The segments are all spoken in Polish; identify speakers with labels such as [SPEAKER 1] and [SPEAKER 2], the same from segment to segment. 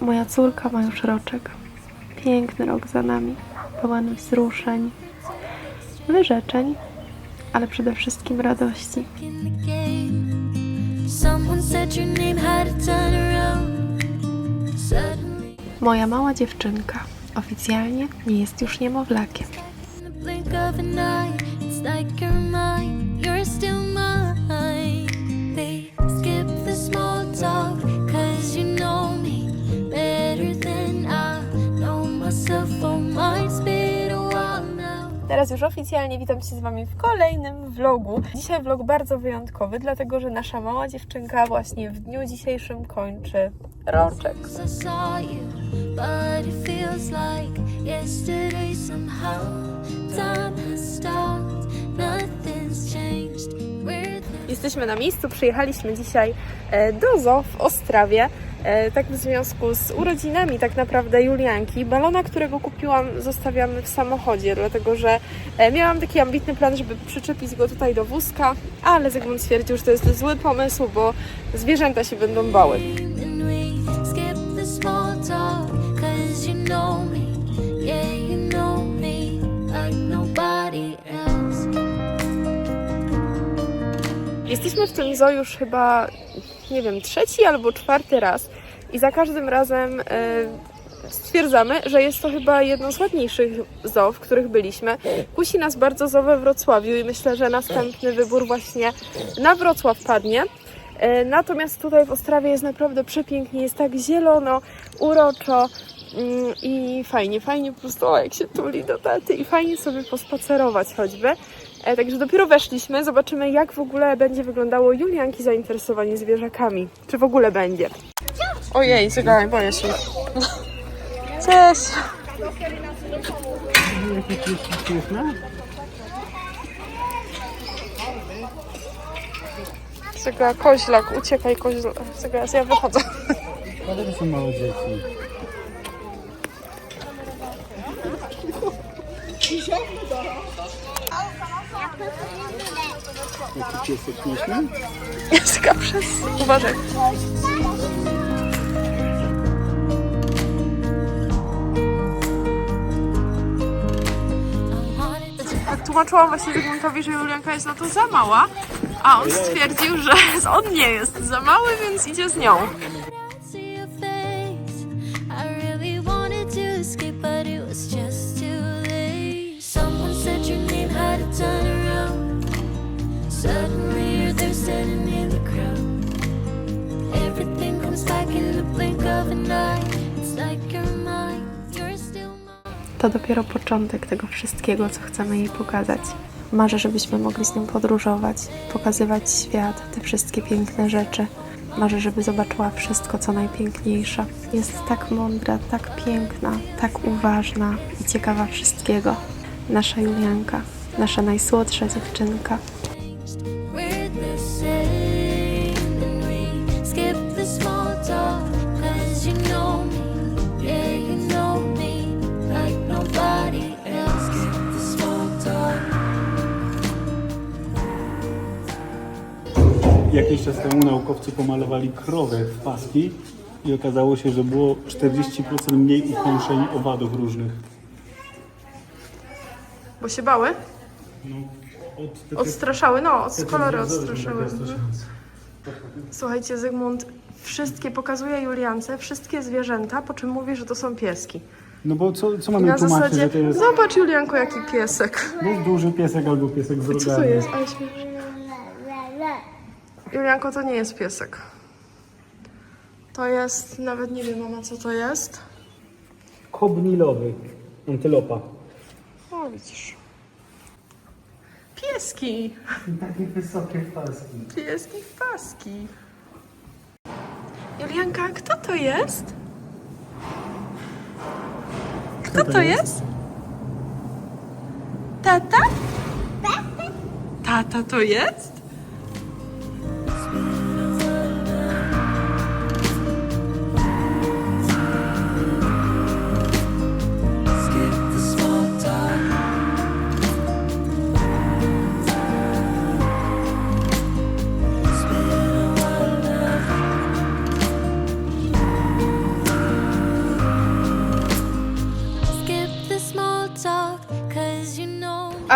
[SPEAKER 1] Moja córka ma już roczek. Piękny rok za nami, pełen wzruszeń, wyrzeczeń, ale przede wszystkim radości. Moja mała dziewczynka oficjalnie nie jest już niemowlakiem.
[SPEAKER 2] in the blink of an eye, it's like you're mine.
[SPEAKER 1] Teraz już oficjalnie witam się z Wami w kolejnym vlogu. Dzisiaj vlog bardzo wyjątkowy, dlatego że nasza mała dziewczynka właśnie w dniu dzisiejszym kończy roczek.
[SPEAKER 2] But
[SPEAKER 1] Jesteśmy na miejscu, przyjechaliśmy dzisiaj e, do zoo w Ostrawie. e, Tak w związku z urodzinami tak naprawdę Julianki. Balona, którego kupiłam, zostawiamy w samochodzie, dlatego że e, miałam taki ambitny plan, żeby przyczepić go tutaj do wózka, ale Zygmunt stwierdził, że to jest zły pomysł, bo zwierzęta się będą bały. Jesteśmy w tym zoo już chyba, nie wiem, trzeci albo czwarty raz i za każdym razem e, stwierdzamy, że jest to chyba jedno z ładniejszych zoo, w których byliśmy. Kusi nas bardzo zoo we Wrocławiu i myślę, że następny wybór właśnie na Wrocław padnie. E, Natomiast tutaj w Ostrawie jest naprawdę przepięknie, jest tak zielono, uroczo mm, i fajnie, fajnie po prostu, o, jak się tuli do taty i fajnie sobie pospacerować choćby. E, Także dopiero weszliśmy, zobaczymy jak w ogóle będzie wyglądało Julianki zainteresowanie zwierzakami. Czy w ogóle będzie. Ojej, czekaj, boję się. Cześć! Czekaj, koźlak, uciekaj koźlak. Czekaj, ja wychodzę.
[SPEAKER 3] Ale to są małe dzieci. Jaki piesek śmieszny?
[SPEAKER 1] Jessica, przez... Uważaj. Tak tłumaczyłam właśnie Zygmuntowi, że Julianka jest na to za mała, a on stwierdził, że on nie jest za mały, więc idzie z nią.
[SPEAKER 2] To
[SPEAKER 1] dopiero początek tego wszystkiego, co chcemy jej pokazać. Marzę, żebyśmy mogli z nią podróżować, pokazywać świat, te wszystkie piękne rzeczy. Marzę, żeby zobaczyła wszystko, co najpiękniejsze. Jest tak mądra, tak piękna, tak uważna i ciekawa wszystkiego. Nasza Julianka, nasza najsłodsza dziewczynka.
[SPEAKER 3] Jakiś czas temu naukowcy pomalowali krowę w paski i okazało się, że było 40% mniej ukąszeń owadów różnych.
[SPEAKER 1] Bo się bały?
[SPEAKER 3] No, od te-
[SPEAKER 1] Odstraszały, no, od
[SPEAKER 3] te-
[SPEAKER 1] kolory
[SPEAKER 3] te-
[SPEAKER 1] odstraszały.
[SPEAKER 3] te-
[SPEAKER 1] Mhm. Słuchajcie, Zygmunt wszystkie pokazuje Juliance, wszystkie zwierzęta, po czym mówi, że to są pieski.
[SPEAKER 3] No bo co, co
[SPEAKER 1] I
[SPEAKER 3] mamy
[SPEAKER 1] na
[SPEAKER 3] tłumaczyć,
[SPEAKER 1] zasadzie,
[SPEAKER 3] że to jest,
[SPEAKER 1] zobacz Julianko, jaki piesek.
[SPEAKER 3] to jest duży piesek albo piesek z
[SPEAKER 1] co to
[SPEAKER 3] rogami.
[SPEAKER 1] jest? Ale śmiesznie. Julianko, to nie jest piesek. To jest, nawet nie wiem mama co to jest.
[SPEAKER 3] Kobnilowy, antylopa.
[SPEAKER 1] O, widzisz. Pieski.
[SPEAKER 3] Takie wysokie paski.
[SPEAKER 1] Pieski w paski. Julianka, kto to jest? Kto to jest? Tata? Tata to jest?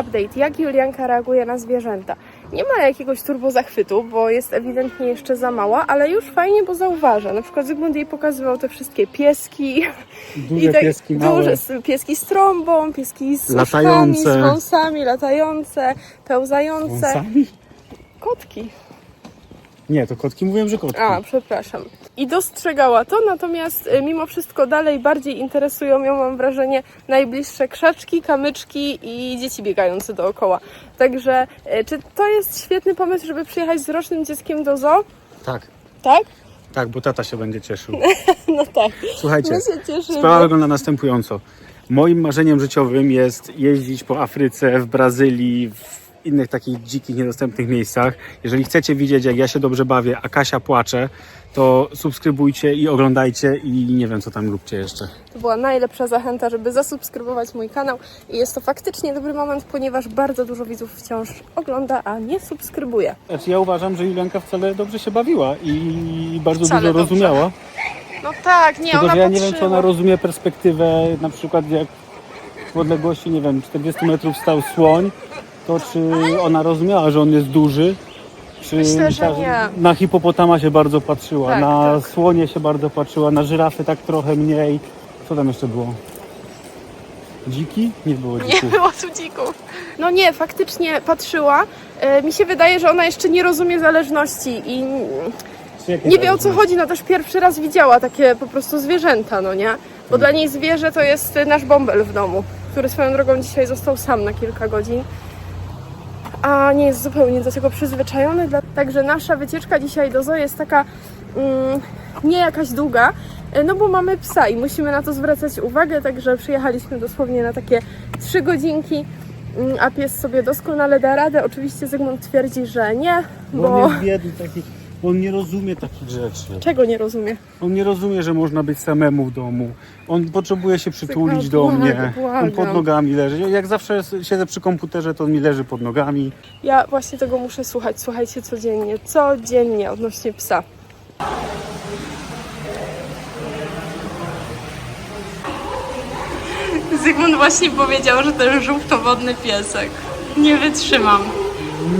[SPEAKER 1] Update, jak Julianka reaguje na zwierzęta. Nie ma jakiegoś turbo zachwytu, bo jest ewidentnie jeszcze za mała, ale już fajnie, bo zauważa. Na przykład Zygmunt jej pokazywał te wszystkie pieski.
[SPEAKER 3] Duże
[SPEAKER 1] tak-
[SPEAKER 3] pieski, małe.
[SPEAKER 1] duże, pieski z trąbą, pieski z
[SPEAKER 3] Latające.
[SPEAKER 1] uszkami, z wąsami, latające, pełzające.
[SPEAKER 3] Wąsami?
[SPEAKER 1] Kotki.
[SPEAKER 3] Nie, to kotki mówiłem, że kotki.
[SPEAKER 1] A, przepraszam. I dostrzegała to, natomiast y, mimo wszystko dalej bardziej interesują ją, mam wrażenie, najbliższe krzaczki, kamyczki i dzieci biegające dookoła. Także y, czy to jest świetny pomysł, żeby przyjechać z rocznym dzieckiem do zoo?
[SPEAKER 3] Tak,
[SPEAKER 1] Tak?
[SPEAKER 3] tak, bo tata się będzie cieszył.
[SPEAKER 1] No tak.
[SPEAKER 3] Słuchajcie, sprawa wygląda następująco. Moim marzeniem życiowym jest jeździć po Afryce, w Brazylii, w innych takich dzikich, niedostępnych miejscach. Jeżeli chcecie widzieć, jak ja się dobrze bawię, a Kasia płacze, to subskrybujcie i oglądajcie i nie wiem, co tam róbcie jeszcze.
[SPEAKER 1] To była najlepsza zachęta, żeby zasubskrybować mój kanał i jest to faktycznie dobry moment, ponieważ bardzo dużo widzów wciąż ogląda, a nie subskrybuje.
[SPEAKER 3] Znaczy, ja uważam, że Julianka wcale dobrze się bawiła i bardzo
[SPEAKER 1] Wcale
[SPEAKER 3] dużo
[SPEAKER 1] dobrze.
[SPEAKER 3] rozumiała.
[SPEAKER 1] No tak, nie,
[SPEAKER 3] Tylko,
[SPEAKER 1] ona
[SPEAKER 3] że ja nie wiem, czy ona rozumie perspektywę, na przykład jak w odległości, nie wiem, 40 metrów stał słoń, to czy ona rozumiała, że on jest duży? Czy
[SPEAKER 1] Myślę, że
[SPEAKER 3] myślała,
[SPEAKER 1] nie.
[SPEAKER 3] Na hipopotama się bardzo patrzyła,
[SPEAKER 1] Tak,
[SPEAKER 3] na
[SPEAKER 1] tak.
[SPEAKER 3] słonie się bardzo patrzyła, na żyrafy tak trochę mniej. Co tam jeszcze było? Dziki? Nie było
[SPEAKER 1] Nie
[SPEAKER 3] dzików.
[SPEAKER 1] było cudzików. No nie, faktycznie patrzyła. E, mi się wydaje, że ona jeszcze nie rozumie zależności i
[SPEAKER 3] Czy jakie
[SPEAKER 1] nie wie o co
[SPEAKER 3] zależności?
[SPEAKER 1] chodzi. No też pierwszy raz widziała takie po prostu zwierzęta, no nie? Bo dla niej zwierzę to jest e, nasz bąbel w domu, który swoją drogą dzisiaj został sam na kilka godzin. A nie jest zupełnie do tego przyzwyczajony. Także nasza wycieczka dzisiaj do zoo jest taka mm, nie jakaś długa, e, no bo mamy psa i musimy na to zwracać uwagę, także przyjechaliśmy dosłownie na takie trzy godzinki, mm, a pies sobie doskonale da radę. Oczywiście Zygmunt twierdzi, że nie,
[SPEAKER 3] Bo
[SPEAKER 1] bo
[SPEAKER 3] on jest biedny taki, on nie rozumie takich rzeczy.
[SPEAKER 1] czego nie rozumie?
[SPEAKER 3] On nie rozumie, że można być samemu w domu. On potrzebuje się przytulić do mnie.
[SPEAKER 1] błagam.
[SPEAKER 3] On pod nogami leży. Jak zawsze siedzę przy komputerze, to on mi leży pod nogami.
[SPEAKER 1] Ja właśnie tego muszę słuchać, słuchajcie codziennie, codziennie odnośnie psa. Zygmunt właśnie powiedział, że ten żółtowodny piesek. Nie wytrzymam.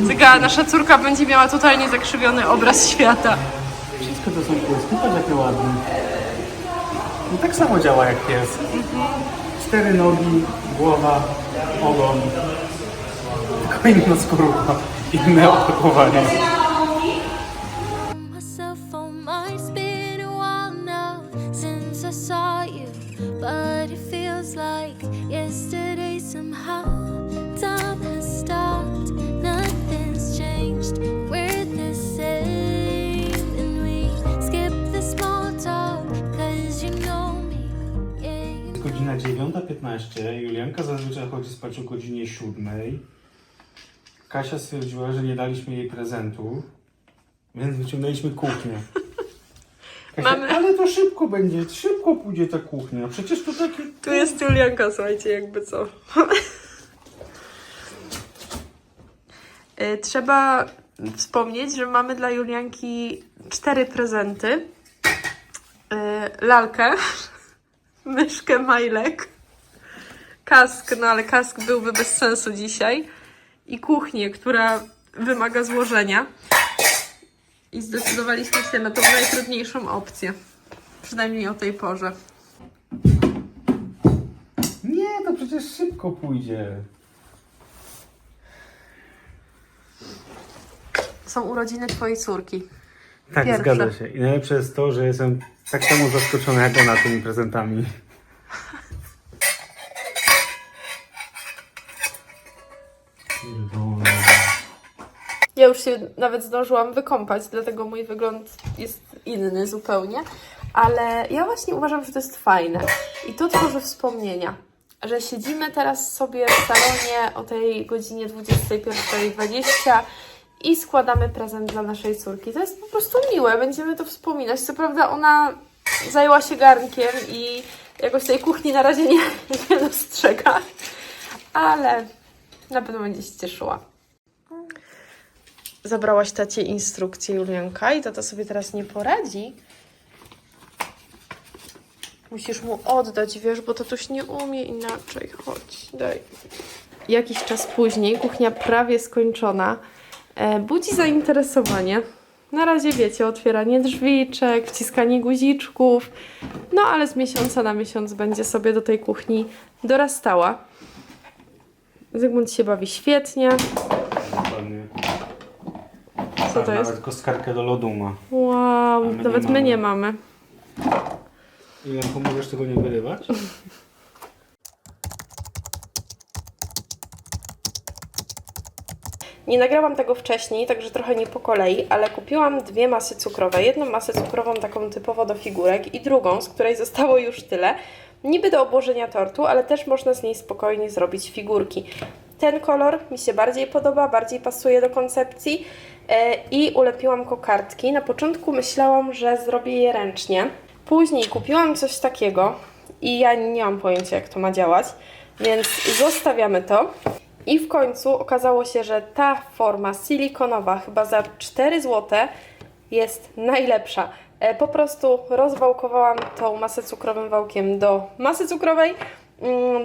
[SPEAKER 1] Zyga, nasza córka będzie miała totalnie zakrzywiony obraz świata.
[SPEAKER 3] Wszystko to są pieski, patrz jakie ładne. No tak samo działa jak pies. Cztery nogi, głowa, ogon. Tylko inna skóra, inne opakowanie. 9.15. Julianka zazwyczaj chodzi spać o godzinie 7. Kasia stwierdziła, że nie daliśmy jej prezentu, więc wyciągnęliśmy kuchnię. Kasia,
[SPEAKER 1] Mamy-
[SPEAKER 3] Ale to szybko będzie, szybko pójdzie ta kuchnia. Przecież to takie.
[SPEAKER 1] Tu jest Julianka, słuchajcie, jakby co. Y, Trzeba wspomnieć, że mamy dla Julianki cztery prezenty. Y, Lalkę, myszkę Majlek, kask, no ale kask byłby bez sensu dzisiaj i kuchnię, która wymaga złożenia. I zdecydowaliśmy się na tą najtrudniejszą opcję. Przynajmniej o tej porze.
[SPEAKER 3] Nie, to przecież szybko pójdzie.
[SPEAKER 1] Są urodziny twojej córki.
[SPEAKER 3] Tak,
[SPEAKER 1] Pierwsze.
[SPEAKER 3] zgadza się. I najlepsze jest to, że jestem tak samo zaskoczony jak ona tymi prezentami.
[SPEAKER 1] Już się nawet zdążyłam wykąpać, dlatego mój wygląd jest inny zupełnie. Ale ja właśnie uważam, że to jest fajne. I to tworzy wspomnienia. Że siedzimy teraz sobie w salonie o tej godzinie 21.20 i składamy prezent dla naszej córki. To jest po prostu miłe, będziemy to wspominać. Co prawda ona zajęła się garnkiem i jakoś tej kuchni na razie nie, nie dostrzega, ale na pewno będzie się cieszyła. Zabrałaś tacie instrukcję Julianka i tata sobie teraz nie poradzi. Musisz mu oddać, wiesz, bo tatuś nie umie inaczej. Chodź, daj. jakiś czas później, kuchnia prawie skończona, e, budzi zainteresowanie. Na razie wiecie, otwieranie drzwiczek, wciskanie guziczków, no ale z miesiąca na miesiąc będzie sobie do tej kuchni dorastała. Zygmunt się bawi świetnie. Co to jest?
[SPEAKER 3] Nawet kostkarkę do lodu ma.
[SPEAKER 1] Wow,
[SPEAKER 3] my nie
[SPEAKER 1] nawet my
[SPEAKER 3] mamy.
[SPEAKER 1] nie mamy.
[SPEAKER 3] Ile pomożesz tego nie wyrywać?
[SPEAKER 1] Nie nagrałam tego wcześniej, także trochę nie po kolei, ale kupiłam dwie masy cukrowe. Jedną masę cukrową taką typowo do figurek i drugą, z której zostało już tyle. Niby do obłożenia tortu, ale też można z niej spokojnie zrobić figurki. Ten kolor mi się bardziej podoba, bardziej pasuje do koncepcji e, i ulepiłam kokardki. Na początku myślałam, że zrobię je ręcznie. Później kupiłam coś takiego i ja nie mam pojęcia jak to ma działać, więc zostawiamy to. I w końcu okazało się, że ta forma silikonowa, chyba za 4 zł, jest najlepsza. E, Po prostu rozwałkowałam tą masę cukrowym wałkiem do masy cukrowej,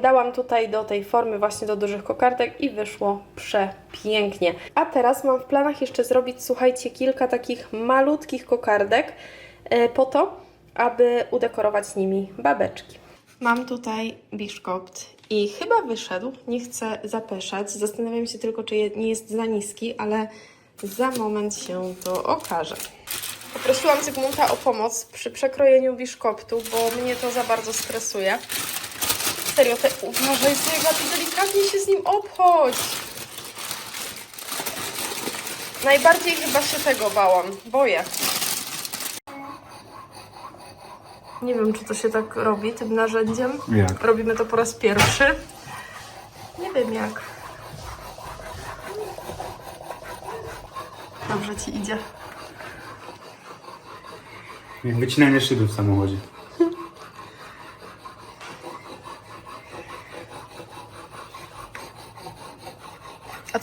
[SPEAKER 1] dałam tutaj do tej formy właśnie do dużych kokardek i wyszło przepięknie. A teraz mam w planach jeszcze zrobić, słuchajcie, kilka takich malutkich kokardek e, po to, aby udekorować nimi babeczki. Mam tutaj biszkopt i chyba wyszedł. Nie chcę zapeszać. Zastanawiam się tylko, czy nie jest za niski, ale za moment się to okaże. Poprosiłam Zygmunta o pomoc przy przekrojeniu biszkoptu, bo mnie to za bardzo stresuje. Serio, te... uważaj Zyga, ty delikatnie się z nim obchodź. Najbardziej chyba się tego bałam. Boję. Nie wiem, czy to się tak robi tym narzędziem.
[SPEAKER 3] Jak?
[SPEAKER 1] Robimy to po raz pierwszy. Nie wiem jak. Dobrze ci idzie.
[SPEAKER 3] Jak wycinanie szyby w samochodzie.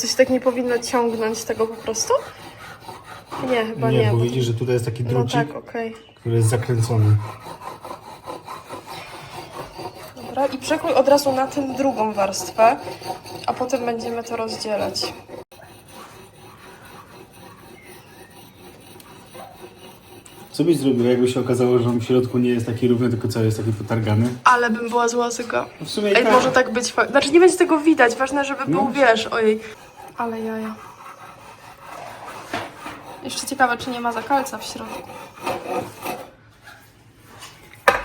[SPEAKER 1] Coś tak nie powinno ciągnąć tego po prostu? Nie, chyba nie.
[SPEAKER 3] bo
[SPEAKER 1] bo-
[SPEAKER 3] widzisz, że tutaj jest taki
[SPEAKER 1] No
[SPEAKER 3] drucik,
[SPEAKER 1] tak, okej.
[SPEAKER 3] który jest zakręcony.
[SPEAKER 1] Dobra, i przekrój od razu na tym drugą warstwę, a potem będziemy to rozdzielać.
[SPEAKER 3] Co byś zrobił, jakby się okazało, że on w środku nie jest taki równy, tylko cały jest taki potargany?
[SPEAKER 1] Ale bym była zła zyga.
[SPEAKER 3] No w sumie
[SPEAKER 1] Ej, może tak być. fa- Znaczy nie będzie tego widać, ważne, żeby był,
[SPEAKER 3] No.
[SPEAKER 1] wiesz, ojej. Ale jaja. Jeszcze ciekawe, czy nie ma zakalca w środku.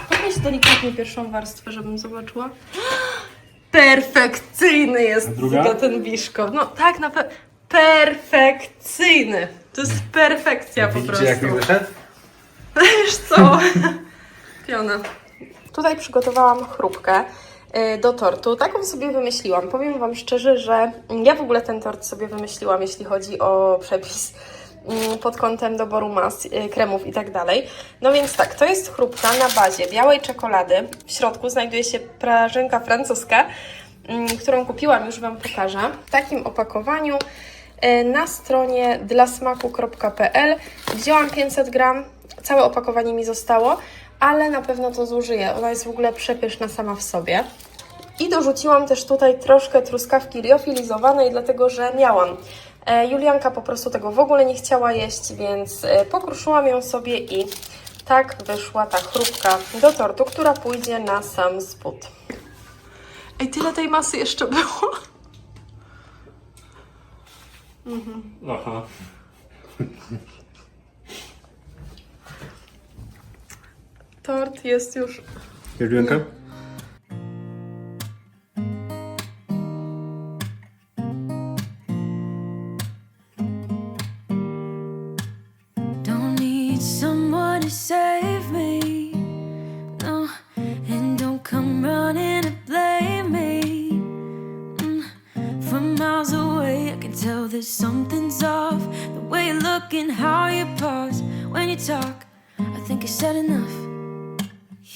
[SPEAKER 1] Podnieś delikatnie pierwszą warstwę, żebym zobaczyła. Perfekcyjny jest
[SPEAKER 3] druga?
[SPEAKER 1] Ten biszko. No tak, na pewno. Perfekcyjny. To jest perfekcja po
[SPEAKER 3] Widzicie,
[SPEAKER 1] prostu.
[SPEAKER 3] jak mi wyszedł?
[SPEAKER 1] Wiesz co? Piona. Tutaj przygotowałam chrupkę do tortu. Taką sobie wymyśliłam. Powiem Wam szczerze, że ja w ogóle ten tort sobie wymyśliłam, jeśli chodzi o przepis mm, pod kątem doboru mas, y, kremów i tak dalej. No więc tak, to jest chrupka na bazie białej czekolady. W środku znajduje się prażynka francuska, mm, którą kupiłam, już Wam pokażę. W takim opakowaniu e, na stronie dlasmaku.pl wzięłam 500 gram, całe opakowanie mi zostało, ale na pewno to zużyję. Ona jest w ogóle przepyszna sama w sobie. I dorzuciłam też tutaj troszkę truskawki liofilizowanej, dlatego że miałam. E, Julianka po prostu tego w ogóle nie chciała jeść, więc e, pokruszyłam ją sobie i tak wyszła ta chrupka do tortu, która pójdzie na sam spód. Ej, tyle tej masy jeszcze było.
[SPEAKER 3] Aha.
[SPEAKER 1] Tort jest już
[SPEAKER 3] Julianka?
[SPEAKER 2] Talk. I think I said enough.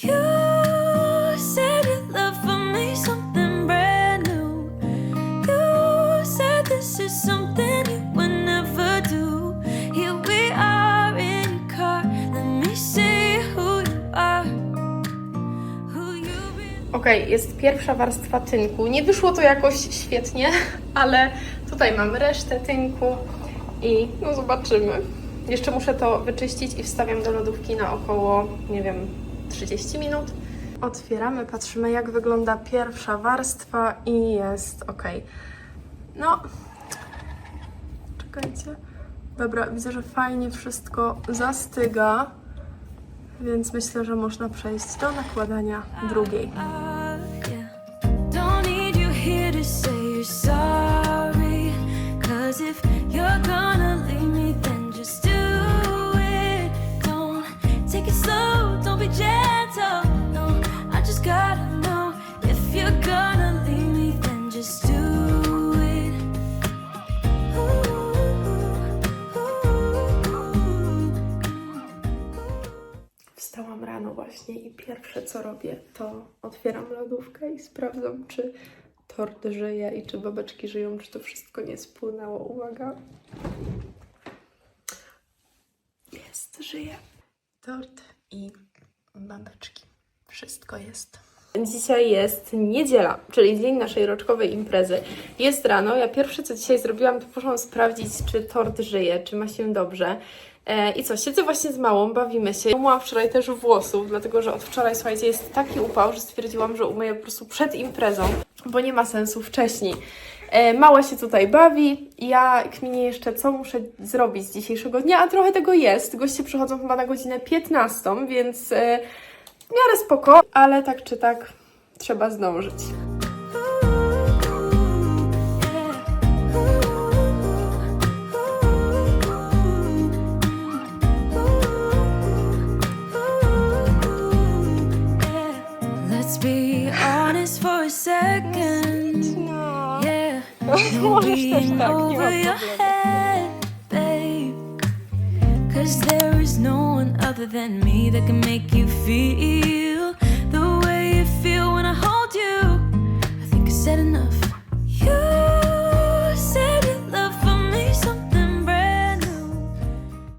[SPEAKER 2] You said your love for me something brand new. You said this is something you would never do. Here we are in your car. Let me see who you are. Who you been.
[SPEAKER 1] Okej, jest pierwsza warstwa tynku. Nie wyszło to jakoś świetnie, ale tutaj mamy resztę tynku i no zobaczymy. Jeszcze muszę to wyczyścić i wstawiam do lodówki na około, nie wiem, 30 minut. Otwieramy, patrzymy jak wygląda pierwsza warstwa i jest ok. No, czekajcie. Dobra, widzę, że fajnie wszystko zastyga, więc myślę, że można przejść do nakładania drugiej. Co robię, to otwieram lodówkę i sprawdzam, czy tort żyje i czy babeczki żyją, czy to wszystko nie spłynęło. Uwaga. Jest, żyje. Tort i babeczki. Wszystko jest. Dzisiaj jest niedziela, czyli dzień naszej roczkowej imprezy. Jest rano. Ja pierwsze co dzisiaj zrobiłam, to poszłam sprawdzić, czy tort żyje, czy ma się dobrze. E, I co, siedzę właśnie z małą, bawimy się. Umyłam wczoraj też włosów, dlatego że od wczoraj, słuchajcie, jest taki upał, że stwierdziłam, że umyję po prostu przed imprezą, bo nie ma sensu wcześniej. E, Mała się tutaj bawi, ja kminię jeszcze, co muszę zrobić z dzisiejszego dnia, a trochę tego jest. Goście przychodzą chyba na godzinę 15, więc e, w miarę spoko, ale tak czy tak trzeba zdążyć. Możesz też tak, nie ma
[SPEAKER 2] Cause there is no one other than me that can make you feel the way you feel when I hold you. I think I said enough.